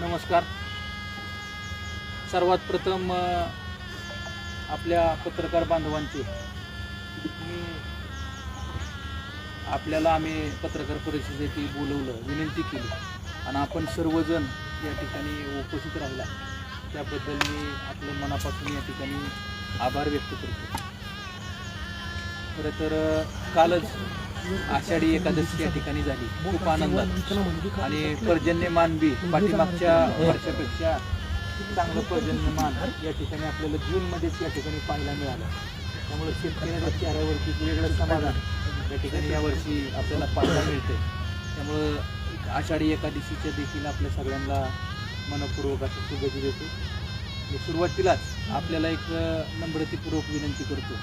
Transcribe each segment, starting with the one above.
नमस्कार. सर्वात प्रथम आपल्या पत्रकार बांधवांचे मी आपल्याला आम्ही पत्रकार परिषदेसाठी बोलवलं विनंती केली. आणि आपण सर्वजण या ठिकाणी उपस्थित राहिला. त्याबद्दल मी आपलं मनापासून या ठिकाणी आभार व्यक्त करतो. खरं तर कालच आषाढी एकादशी या ठिकाणी झाली. खूप आनंदात. आणि पर्जन्यमान बी पाठीमागच्या वर्षापेक्षा चांगलं पर्जन्यमान या ठिकाणी आपल्याला जूनमध्येच या ठिकाणी पाहायला मिळालं. त्यामुळे शेतकऱ्याच्या चेहऱ्यावरती वेगळं समाधान या ठिकाणी यावर्षी आपल्याला पाहायला मिळते त्यामुळं आषाढी एकादशीच्या देखील आपल्या सगळ्यांना मनपूर्वक अशी शुभेच्छा देतो. मी सुरुवातीलाच आपल्याला एक नम्रतेपूर्वक विनंती करतो.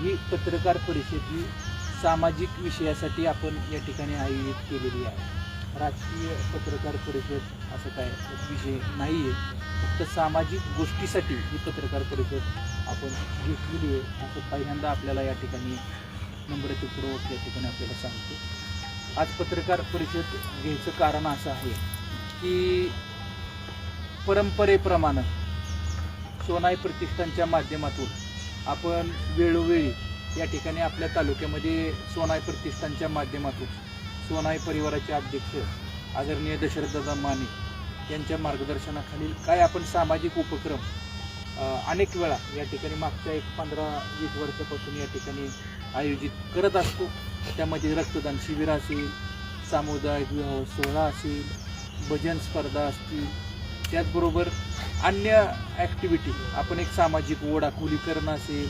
ही पत्रकार परिषद ही सामाजिक विषयासाठी आपण या ठिकाणी आयोजित केलेली आहे. राजकीय पत्रकार परिषद असं काय विषय नाही आहे फक्त सामाजिक गोष्टीसाठी ही पत्रकार परिषद आपण घेतलेली आहे. असं पहिल्यांदा आपल्याला या ठिकाणी नम्रतेपूर्वक या ठिकाणी आपल्याला सांगतो. आज पत्रकार परिषद घ्यायचं कारण असं आहे की परंपरेप्रमाणे सोनाई प्रतिष्ठानच्या माध्यमातून आपण वेळोवेळी या ठिकाणी आपल्या तालुक्यामध्ये सोनाई प्रतिष्ठानच्या माध्यमातून सोनाई परिवाराचे अध्यक्ष आदरणीय दशरथदादा माने यांच्या मार्गदर्शनाखालील काय आपण सामाजिक उपक्रम अनेक वेळा या ठिकाणी मागच्या एक पंधरा वीस वर्षापासून या ठिकाणी आयोजित करत असतो. त्यामध्ये रक्तदान शिबिर असेल सामुदायिक सोहळा असेल भजन स्पर्धा असतील त्याचबरोबर अन्य ॲक्टिव्हिटी आपण एक सामाजिक ओढा खोलीकरण असेल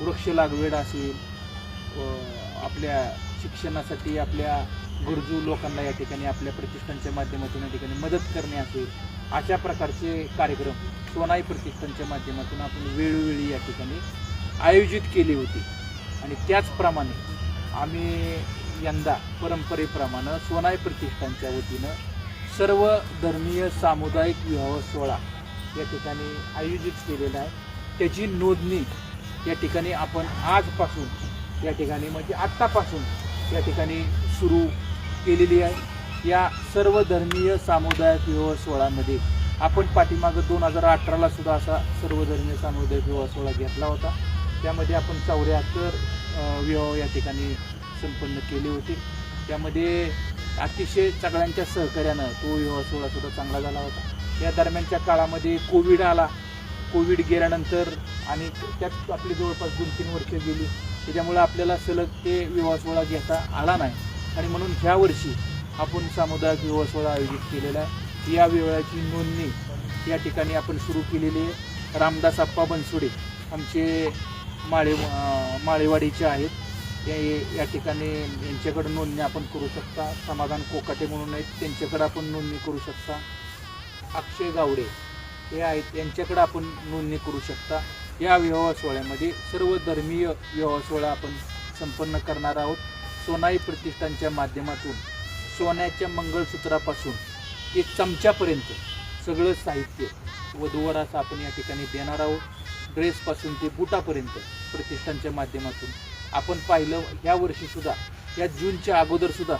वृक्ष लागवड असेल आपल्या शिक्षणासाठी आपल्या गरजू लोकांना या ठिकाणी आपल्या प्रतिष्ठानच्या माध्यमातून या ठिकाणी मदत करणे असेल अशा प्रकारचे कार्यक्रम सोनाई प्रतिष्ठानच्या माध्यमातून आपण वेळोवेळी या ठिकाणी आयोजित केले होते. आणि त्याचप्रमाणे आम्ही यंदा परंपरेप्रमाणे सोनाई प्रतिष्ठानच्या वतीनं सर्व धर्मीय सामुदायिक विवाह सोहळा या ठिकाणी आयोजित केलेला आहे. त्याची नोंदणी या ठिकाणी आपण आजपासून या ठिकाणी म्हणजे आत्तापासून या ठिकाणी सुरू केलेली आहे. या सर्व धर्मीय सामुदायिक विवाह सोहळ्यामध्ये आपण पाठीमागं दोन हजार अठराला सुद्धा असा सर्वधर्मीय सामुदायिक विवाह सोहळा घेतला होता. त्यामध्ये आपण चौऱ्याहत्तर विवाह या ठिकाणी संपन्न केले होते. त्यामध्ये अतिशय सगळ्यांच्या सहकार्यानं तो विवाह सोहळा सुद्धा चांगला झाला होता. या दरम्यानच्या काळामध्ये कोविड आला. कोविड गेल्यानंतर आणि त्यात आपली जवळपास दोन तीन वर्ष गेली. त्याच्यामुळे आपल्याला सलग ते विवाह सोहळा घेता आला नाही. आणि म्हणून ह्या वर्षी आपण सामुदायिक विवाह सोहळा आयोजित केलेला आहे. या विवाहाची नोंदणी या ठिकाणी आपण सुरू केलेली आहे. रामदास आप्पा बनसोडे आमचे माळे माळेवाडीचे आहेत. या ठिकाणी यांच्याकडे नोंदणी आपण करू शकता. समाधान कोकाटे म्हणून आहेत. त्यांच्याकडे आपण नोंदणी करू शकता. अक्षय गावडे हे आहेत. यांच्याकडे आपण नोंदणी करू शकता. या विवाह सोहळ्यामध्ये सर्व धर्मीय विवाह सोहळा आपण संपन्न करणार आहोत. सोनाई प्रतिष्ठानच्या माध्यमातून सोन्याच्या मंगळसूत्रापासून ते चमच्यापर्यंत सगळं साहित्य वधूवरास आपण या ठिकाणी देणार आहोत. ड्रेसपासून ते बुटापर्यंत प्रतिष्ठानच्या माध्यमातून. आपण पाहिलं ह्या वर्षीसुद्धा या जूनच्या अगोदरसुद्धा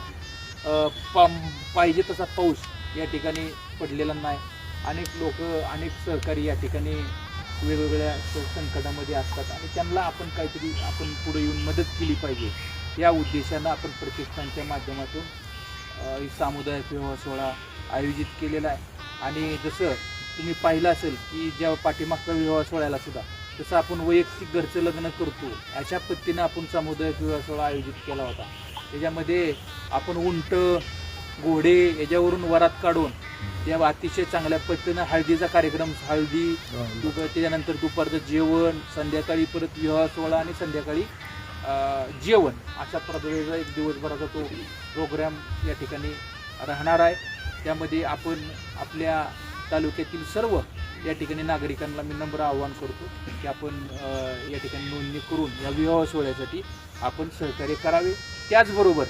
पा पाहिजे तसा पाऊस या ठिकाणी पडलेला नाही. अनेक लोक अनेक सहकारी या ठिकाणी वेगवेगळ्या संकटामध्ये असतात आणि त्यांना आपण काहीतरी आपण पुढे येऊन मदत केली पाहिजे. या उद्देशानं आपण प्रतिष्ठानच्या माध्यमातून सामुदायिक विवाह सोहळा आयोजित केलेला आहे. आणि जसं तुम्ही पाहिलं असेल की ज्या पाठीमागच्या विवाह सोहळ्याला सुद्धा जसं आपण वैयक्तिक घरचं लग्न करतो. अशा पद्धतीनं आपण सामुदायिक विवाह सोहळा आयोजित केला होता. त्याच्यामध्ये आपण उंट घोडे याच्यावरून वरात काढून त्या अतिशय चांगल्या पद्धतीनं हळदीचा कार्यक्रम हळदी दुप- त्याच्यानंतर दुपारचं जेवण संध्याकाळी परत विवाह सोहळा आणि संध्याकाळी जेवण अशा प्रकारेचा एक दिवसभराचा तो प्रोग्राम या ठिकाणी राहणार आहे. त्यामध्ये आपण आपल्या तालुक्यातील सर्व या ठिकाणी नागरिकांना मी नम्र आवाहन करतो की आपण या ठिकाणी नोंदणी करून या विवाह सोहळ्यासाठी आपण सहकार्य करावे. त्याचबरोबर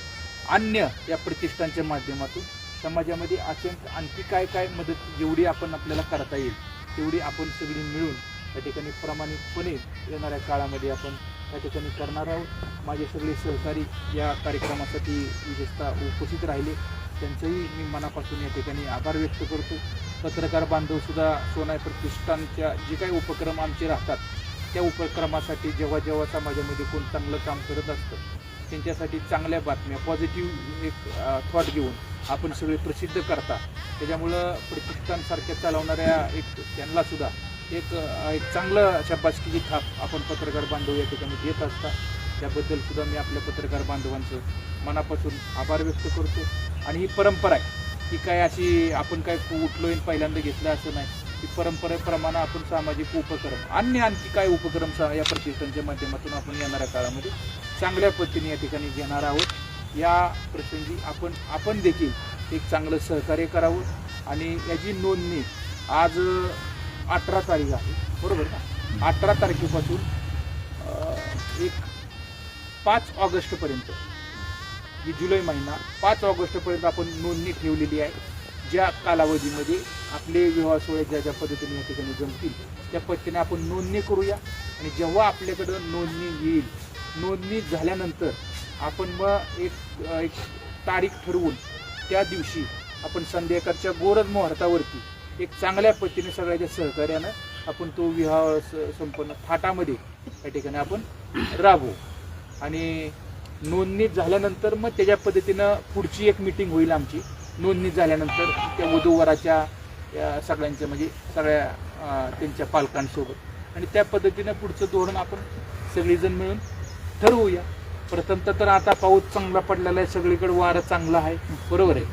अन्य या प्रतिष्ठानच्या माध्यमातून समाजामध्ये अत्यंत आणखी काय काय मदत जेवढी आपण आपल्याला करता येईल तेवढी आपण सगळी मिळून या ठिकाणी प्रामाणिकपणे येणाऱ्या काळामध्ये आपण त्या ठिकाणी करणार आहोत. माझे सगळे सहकारी या कार्यक्रमासाठी विशेषतः उपस्थित राहिले. त्यांचंही मी मनापासून या ठिकाणी आभार व्यक्त करतो. पत्रकार बांधवसुद्धा सोनाय प्रतिष्ठानच्या जे काही उपक्रम आमचे राहतात त्या उपक्रमासाठी जेव्हा जेव्हा समाजामध्ये कोण चांगलं काम करत असतं त्यांच्यासाठी चांगल्या बातम्या पॉझिटिव्ह एक थॉट घेऊन आपण सगळे प्रसिद्ध करता. त्याच्यामुळं प्रतिष्ठानसारख्या चालवणाऱ्या एक त्यांनासुद्धा एक एक चांगलं शाबासकीची थाप आपण पत्रकार बांधव या ठिकाणी देत असता त्याबद्दल सुद्धा मी आपल्या पत्रकार बांधवांचं मनापासून आभार व्यक्त करतो. आणि ही परंपरा आहे की काय अशी आपण काय उठलोय आणि पहिल्यांदा घेतलं असं नाही. की परंपरेप्रमाणे आपण सामाजिक उपक्रम अन्य आणखी काय उपक्रम या प्रतिष्ठानच्या माध्यमातून आपण येणाऱ्या काळामध्ये चांगल्या पद्धतीने या ठिकाणी घेणार आहोत. या प्रसंगी आपण आपण देखील एक चांगलं सहकार्य करावं आणि याची नोंदणी आज अठरा तारीख आहे. बरोबर ना? अठरा तारखेपासून एक पाच ऑगस्टपर्यंत जुलै महिना पाच ऑगस्टपर्यंत आपण नोंदणी ठेवलेली आहे. ज्या कालावधीमध्ये आपले विवाह सोहळे ज्या ज्या पद्धतीने या ठिकाणी जमतील त्या पद्धतीने आपण नोंदणी करूया. आणि जेव्हा आपल्याकडं नोंदणी येईल नोंदणी झाल्यानंतर आपण मग एक एक तारीख ठरवून त्या दिवशी आपण संध्याकाळच्या गोरज मुहूर्तावरती एक चांगल्या पद्धतीने सगळ्याच्या सहकार्यानं आपण तो विवाह स- संपन्न थाटामध्ये या ठिकाणी आपण राबवू. आणि नोंदणी झाल्यानंतर मग त्याच्या पद्धतीनं पुढची एक मिटिंग होईल आमची. नोंदणी झाल्यानंतर त्या वधूवराच्या या सगळ्यांच्या म्हणजे सगळ्या त्यांच्या पालकांसोबत. आणि त्या पद्धतीनं पुढचं धोरण आपण सगळेजण मिळून ठरवूया. प्रथमतः तर आता पाऊस चांगला पडलेला आहे सगळीकडे वारं चांगलं आहे. बरोबर आहे.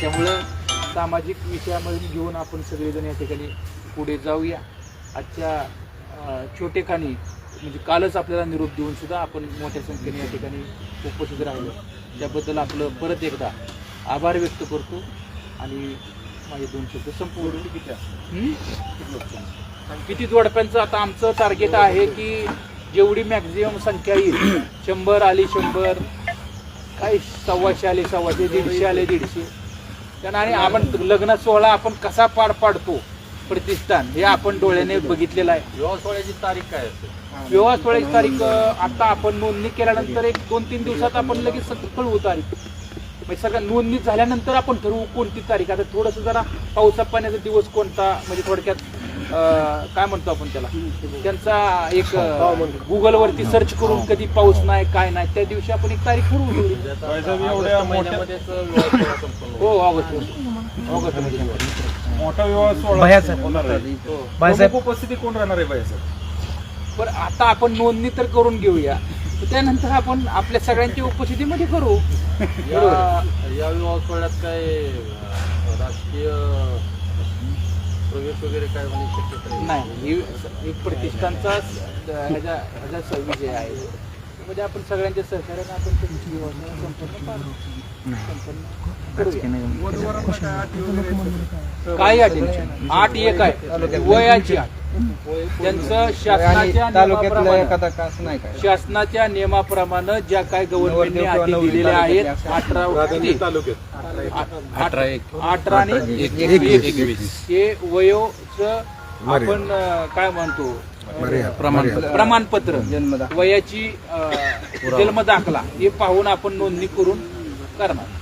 त्यामुळं सामाजिक विषयामधून घेऊन आपण सगळेजण या ठिकाणी पुढे जाऊया. आजच्या छोटेखानी म्हणजे कालच आपल्याला निरोप देऊन सुद्धा आपण मोठ्या संख्येने या ठिकाणी उपस्थित राहिलो. त्याबद्दल आपलं परत एकदा आभार व्यक्त करतो आणि माझे दोन शब्द संपूर्ण किती हं? किती जोडप्यांचं आता आमचं टार्गेट आहे की जेवढी मॅक्झिमम संख्या येईल शंभर आली शंभर काही सव्वाशे आले सव्वाशे दीडशे आले दीडशे. कारण आणि आपण लग्न सोहळा आपण कसा पार पाडतो प्रतिष्ठान हे आपण डोळ्याने बघितलेलं आहे. विवाह सोहळ्याची तारीख काय असते? विवाह सोहळ्याची तारीख आता आपण नोंदणी केल्यानंतर एक दोन तीन दिवसात आपण लगेच कळवू तारीख म्हणजे सगळ्या नोंदणी झाल्यानंतर आपण ठरवू कोणती तारीख. आता थोडंसं जरा पावसा पाण्याचा दिवस कोणता म्हणजे थोडक्यात काय म्हणतो आपण त्याला? त्यांचा एक गुगलवरती सर्च करून कधी पाऊस नाही काय नाही त्या दिवशी आपण एक तारीख ठरवू हो ऑगस्ट ऑगस्टमध्ये मोठा विवाह सोहळा. हो. उपस्थिती कोण राहणार आहे बाहेर पण आता आपण नोंदणी तर करून घेऊया. तर त्यानंतर आपण आपल्या सगळ्यांच्या उपस्थितीमध्ये करू या या विवाह सोहळ्यात काय राजकीय प्रवेश वगैरे काय शक्यता आहे? नाही ही एक प्रतिष्ठानचा ह्याचा ह्याचा स- विजय आहे म्हणजे आपण सगळ्यांच्या सहकार्याने आपण तुमची योजना पार- संपन्न करूया. काही अटी. आठ एक आहे. वयाची आठ. त्यांचं शासनाच्या तालुक्यातलं नाही काय? शासनाच्या नियमाप्रमाणे ज्या काही गव्हर्नमेंटने दिलेल्या आहेत अठरा अठरा एक. अठरा आणि एकवीस. हे वयोच आपण काय म्हणतो? प्रमाणपत्र. प्रमाणपत्र वयाची जन्म दाखला हे पाहून आपण नोंदणी करून करणार.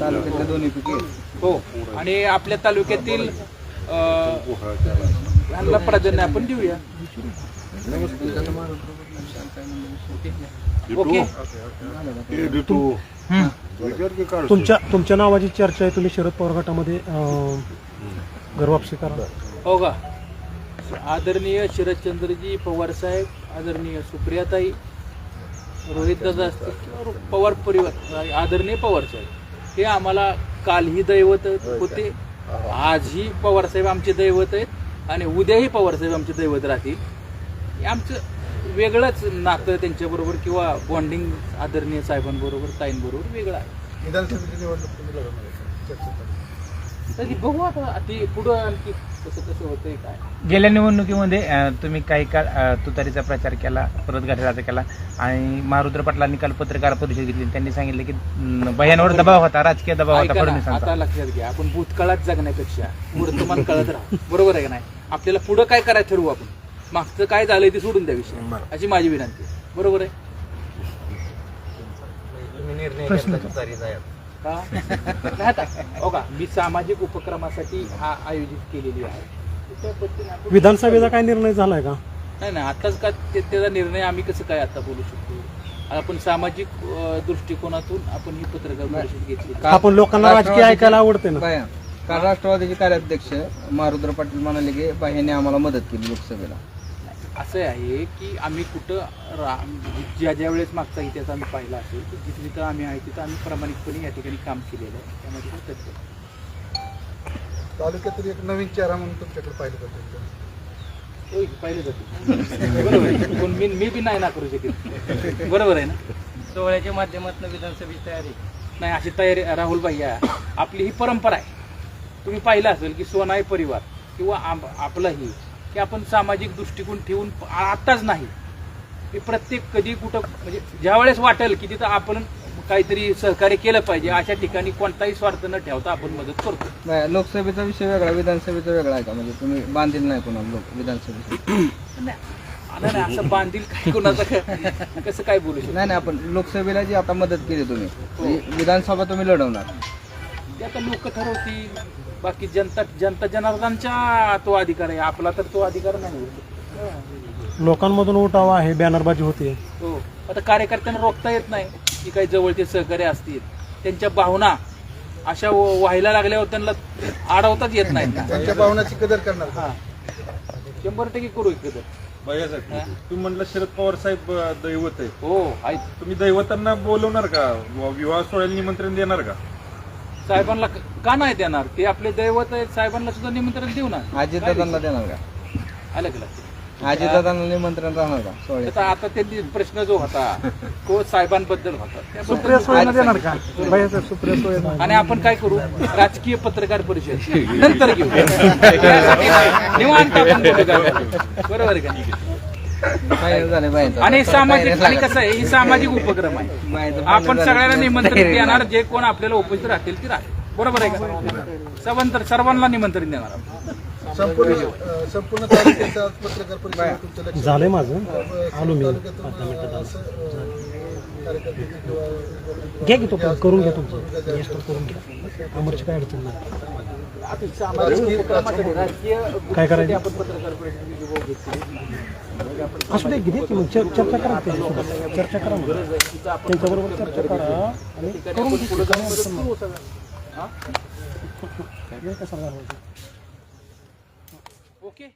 तालुक्यातल्या दोन्ही पिके. हो आणि आपल्या तालुक्यातील ह्यांना प्राधान्य आपण देऊया. ओके. तुमच्या तुमच्या नावाची चर्चा आहे तुम्ही शरद पवार गटामध्ये अं, घरवापसी करा. हो का? आदरणीय शरदचंद्रजी पवार साहेब आदरणीय सुप्रियाताई रोहितदादा असतील किंवा पवार परिवार आदरणीय पवार साहेब हे आम्हाला कालही दैवत होते. आजही पवार साहेब आमचे दैवत आहेत आणि उद्याही पवार साहेब आमचे दैवत राहतील. हे आमचं वेगळंच नातं त्यांच्याबरोबर किंवा बॉन्डिंग आदरणीय साहेबांबरोबर ताईंबरोबर वेगळं आहे. तरी बघू आता ते पुढं आणखी कसं कसं होतंय काय. गेल्या निवडणुकीमध्ये अं, तुम्ही काही काळ अं, तुतारीचा प्रचार केला परत घाटाचा केला आणि महारुद्र पाटलांनी काल पत्रकार परिषद घेतली. त्यांनी सांगितलं की अं, भयांवर दबाव होता राजकीय दबाव होता ऐका ना, फडणवीसांचा. आता लक्षात घ्या आपण भूतकाळात जगण्यापेक्षा वर्तमान काळात राहू. बरोबर आहे का नाही? आपल्याला पुढं काय करायचं ठरवू आपण? मागचं काय झालंय ते सोडून द्या विषय. अशी माझी विनंती आहे. बरोबर आहे? तुम्ही निर्णय घेतला तुतारी जायला का नाही आता, हो का? मी सामाजिक उपक्रमासाठी हा आयोजित केलेली आहे. त्या पद्धतीने आपण- विधानसभेचा काय निर्णय झालाय का? नाही नाही आताच का ते- त्याचा निर्णय आम्ही कसं काय आता बोलू शकतो? आपण सामाजिक अं, दृष्टिकोनातून आपण ही पत्रकार परिषद घेतली आपण लोकांना राजकीय ऐकायला आवडते ना? बाया काल राष्ट्रवादीचे कार्याध्यक्ष मारुद्र पाटील म्हणाले की बाह्याने आम्हाला मदत केली लोकसभेला. असं आहे की आम्ही कुठं रा ज्या ज्या वेळेस मागचा इतिहास आम्ही पाहिला असेल की जिथे जिथं आम्ही आहे तिथं आम्ही प्रामाणिकपणे या ठिकाणी काम केलेलं आहे. त्यामध्ये काही तथ्य नाही. तालुक्यातील एक नवीन चेहरा म्हणून तुमच्याकडे पाहिलं जातं होय, पाहिलं जातं. बरोबर आहे. पण मी मी बी नाही ना करू शकत. बरोबर आहे ना? सोहळ्याच्या माध्यमातून विधानसभेची तयारी. नाही अशी तयारी राहुल भैया आपली ही परंपरा आहे. तुम्ही पाहिलं असेल की सोनाई परिवार किंवा आपलंही की आपण सामाजिक दृष्टिकोन ठेवून आत्ताच नाही. की प्रत्येक कधी कुठं म्हणजे ज्या वेळेस वाटेल की तिथं आपण काहीतरी सहकार्य केलं पाहिजे अशा ठिकाणी कोणताही स्वार्थ न ठेवता आपण मदत करतो. लोकसभेचा विषय वेगळा विधानसभेचा वेगळा आहे का? म्हणजे तुम्ही बांधील नाही कोणाला लोक विधानसभेचा? नाही असं बांधील काय कुणाचं कसं काय बोलू शकतो? नाही नाही आपण लोकसभेला जी आता मदत केली तुम्ही म्हणजे विधानसभा तुम्ही लढवणार. ते आता लोक ठरवतील. बाकी जनता जनता जनार्दनचा तो अधिकार आहे. आपला तर तो अधिकार नाही. लोकांमधून उठावा आहे बॅनरबाजी होते. हो. आता कार्यकर्त्यांना रोखता येत नाही की काही जवळचे सहकार्य असतील. त्यांच्या भावना अशा व- व्हायला लागल्यावर त्यांना अडवताच येत नाहीत ना त्यांच्या भावनाची कदर करणार. हा. शंभर टक्के करू इकडं भैयासाठी तुम्ही म्हटलं शरद पवार साहेब अं, दैवत आहे. हो आहेत. तुम्ही दैवतांना बोलवणार का? व- विवाह सोहळ्याला निमंत्रण देणार का? साहेबांना क- नाही देणार? ते आपले दैवत आहेत साहेबांना सुद्धा निमंत्रण देऊ ना अजितदादांना देणार का? आलं का लक्षात? अजितदादांना निमंत्रण राहणार का? आता आता त्यांनी प्रश्न जो होता तो साहेबांबद्दल होता. त्याबद्दल- सुप्रिया सुळेंना देणार का? सुप्रिया आणि आपण काय करू? राजकीय पत्रकार परिषद. नंतर घेऊ. त्यासाठी निवांत आपण बोलू त्यावर. बरोबर आहे का आणि सामाजिक आणि कसं आहे ही सामाजिक उपक्रम आहे. आपण सगळ्यांना. निमंत्रण देणार जे कोण आपल्याला उपस्थित राहतील ते राहतील. बरोबर आहे का? सर्वांतर सर्वांना निमंत्रण देणार आपण. संपूर्ण संपूर्ण पत्रकार परिषद झालंय माझं. आलो मी. घ्या की तो करून घ्या तुमचं. तर करून घ्या. अमरची काय अडचण नाही. काय करायचं? आपण पत्रकार घेतली. असू दे घे की मग चर- चर्चा करा त्यांच्यासोबत. चर्चा करा मग त्यांच्याबरोबर चर्चा करा आणि करून घे की, काय अडचण नाही. वेळ कसा घालवायचा? ओके.